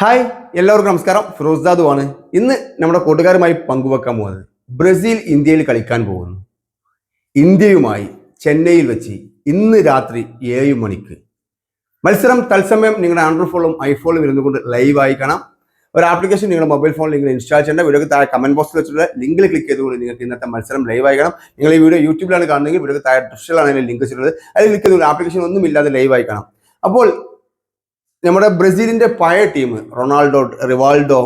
Hi എല്ലാവർക്കും നമസ്കാരം. ഫിറോസ് ആണ് ഇന്ന് നമ്മുടെ കൂട്ടുകാരുമായി പങ്കുവെക്കാൻ പോകുന്നത് ബ്രസീൽ ഇന്ത്യയിൽ കളിക്കാൻ പോകുന്നു. ഇന്ത്യയുമായി ചെന്നൈയിൽ വെച്ച് ഇന്ന് രാത്രി ഏഴ് മണിക്ക്. മത്സരം തത്സമയം നിങ്ങളുടെ ആൻഡ്രോയിഡ് ഫോണും ഐഫോണിലും ഇരുന്നുകൊണ്ട് ലൈവ് ആയി കാണാം. ഒരു ആപ്ലിക്കേഷൻ നിങ്ങളുടെ മൊബൈൽ ഫോണിൽ നിങ്ങൾ ഇൻസ്റ്റാൾ ചെയ്യേണ്ട. വീഡിയോക്ക് താഴെ കമന്റ് ബോക്സിൽ വെച്ചിട്ടുള്ള ലിങ്കിൽ ക്ലിക്ക് ചെയ്തുകൊണ്ട് നിങ്ങൾക്ക് ഇന്നത്തെ മത്സരം ലൈവ് ആയിക്കണം കാണാം. നിങ്ങൾ ഈ വീഡിയോ യൂട്യൂബിലാണ് കാണുന്നെങ്കിൽ വീഡിയോക്ക് താഴെ ഡിസ്റ്റിലാണ് ലിങ്ക് വെച്ചിട്ടുള്ളത്. അതിൽ ക്ലിക്ക് ചെയ്തുകൊണ്ട് ആപ്ലിക്കേഷൻ ഒന്നും ഇല്ലാതെ ലൈവ് ആയിക്കണം കാണാം. അപ്പോൾ നമ്മുടെ ബ്രസീലിന്റെ പഴയ ടീം റൊണാൾഡോ റിവാൾഡോ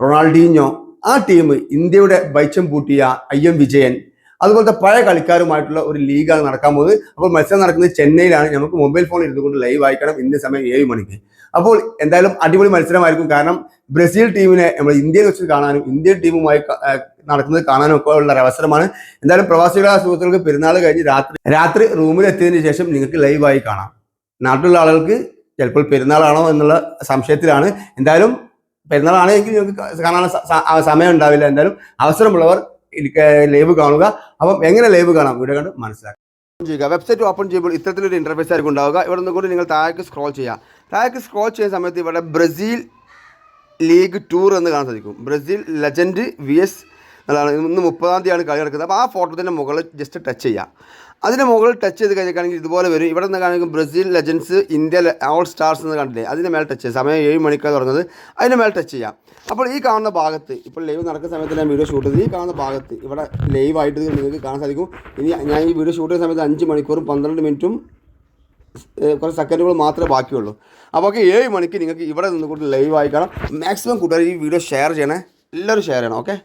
റൊണാൾഡീഞ്ഞോ ആ ടീം ഇന്ത്യയുടെ ബൈച്ചം പൂട്ടിയ ഐ എം വിജയൻ അതുപോലത്തെ പഴയ കളിക്കാരുമായിട്ടുള്ള ഒരു ലീഗാണ് നടക്കാൻ പോകുന്നത്. അപ്പോൾ മത്സരം നടക്കുന്നത് ചെന്നൈയിലാണ്. നമുക്ക് മൊബൈൽ ഫോണിൽ ഇരുന്നുകൊണ്ട് ലൈവ് ആയിക്കണം ഇന്ത്യ സമയം ഏഴ് മണിക്ക്. അപ്പോൾ എന്തായാലും അടിപൊളി മത്സരമായിരിക്കും. കാരണം ബ്രസീൽ ടീമിനെ നമ്മൾ ഇന്ത്യയിൽ വെച്ച് കാണാനും ഇന്ത്യൻ ടീമുമായി നടക്കുന്നത് കാണാനും ഒക്കെ ഉള്ള ഒരു അവസരമാണ്. എന്തായാലും പ്രവാസികളെ സുഹൃത്തുക്കൾക്ക് പെരുന്നാൾ കഴിഞ്ഞ് രാത്രി രാത്രി റൂമിൽ എത്തിയതിനു ശേഷം നിങ്ങൾക്ക് ലൈവായി കാണാം. നാട്ടിലുള്ള ആളുകൾക്ക് ചിലപ്പോൾ പെരുന്നാളാണോ എന്നുള്ള സംശയത്തിലാണ്. എന്തായാലും പെരുന്നാളാണെങ്കിൽ നിങ്ങൾക്ക് കാണാൻ സ- സ- ആ സമയം ഉണ്ടാവില്ല. എന്തായാലും അവസരമുള്ളവർ ലൈവ് കാണുക. അപ്പം എങ്ങനെ ലൈവ് കാണാം? വീഡിയോ കണ്ട് മനസ്സിലാക്കാം ചെയ്യുക. വെബ്സൈറ്റ് ഓപ്പൺ ചെയ്യുമ്പോൾ ഇത്തരത്തിലൊരു ഇന്റർഫേസ് ആയിരിക്കും ഉണ്ടാവുക. ഇവിടെ നിന്നുകൊണ്ട് നിങ്ങൾ താഴേക്ക് സ്ക്രോൾ ചെയ്യുക താഴേക്ക് സ്ക്രോൾ ചെയ്യുന്ന സമയത്ത് ഇവിടെ ബ്രസീൽ ലീഗ് ടൂർ എന്ന് കാണാൻ സാധിക്കും. ബ്രസീൽ ലെജൻഡ് വി എസ് എന്നുള്ളതാണ് ഇന്ന് മുപ്പതാം തീയതിയാണ് കളി നടക്കുന്നത്. അപ്പോൾ ആ ഫോട്ടോത്തിന്റെ മുകളിൽ ജസ്റ്റ് ടച്ച് ചെയ്യുക അതിന്റെ മുകളിൽ ടച്ച് ചെയ്ത് കഴിഞ്ഞിട്ടാണെങ്കിൽ ഇതുപോലെ വരും. ഇവിടെ നിന്ന് കാണിക്കും Brazil legends India all stars എന്ന് കണ്ടില്ലേ? അതിന്റെ മേലെ ടച്ച് ചെയ്യുക സമയം ഏഴ് മണിക്കാണ് തുടങ്ങുന്നത്. അതിന്റെ മേലെ ടച്ച് ചെയ്യാം. അപ്പോൾ ഈ കാണുന്ന ഭാഗത്ത് ഇപ്പോൾ ലൈവ് നടക്കുന്ന സമയത്ത് ഞാൻ വീഡിയോ ഷൂട്ട് ചെയ്ത് ഈ കാണുന്ന ഭാഗത്ത് ഇവിടെ ലൈവ് ആയിട്ട് നിങ്ങൾക്ക് കാണാൻ സാധിക്കും. ഇനി ഞാൻ ഈ വീഡിയോ ഷൂട്ട് ചെയ്യുന്ന സമയത്ത് അഞ്ച് മണിക്കൂറും പന്ത്രണ്ട് മിനിറ്റും കുറച്ച് സെക്കൻഡുകൾ മാത്രമേ ബാക്കിയുള്ളൂ. അപ്പോൾ ഒക്കെ ഏഴ് മണിക്ക് നിങ്ങൾക്ക് ഇവിടെ നിന്നുകൊണ്ട് ലൈവ് ആയി കാണാം. മാക്സിമം കൂട്ടുകാർ ഈ വീഡിയോ ഷെയർ ചെയ്യണേ. എല്ലാവരും ഷെയർ ചെയ്യണം ഓക്കെ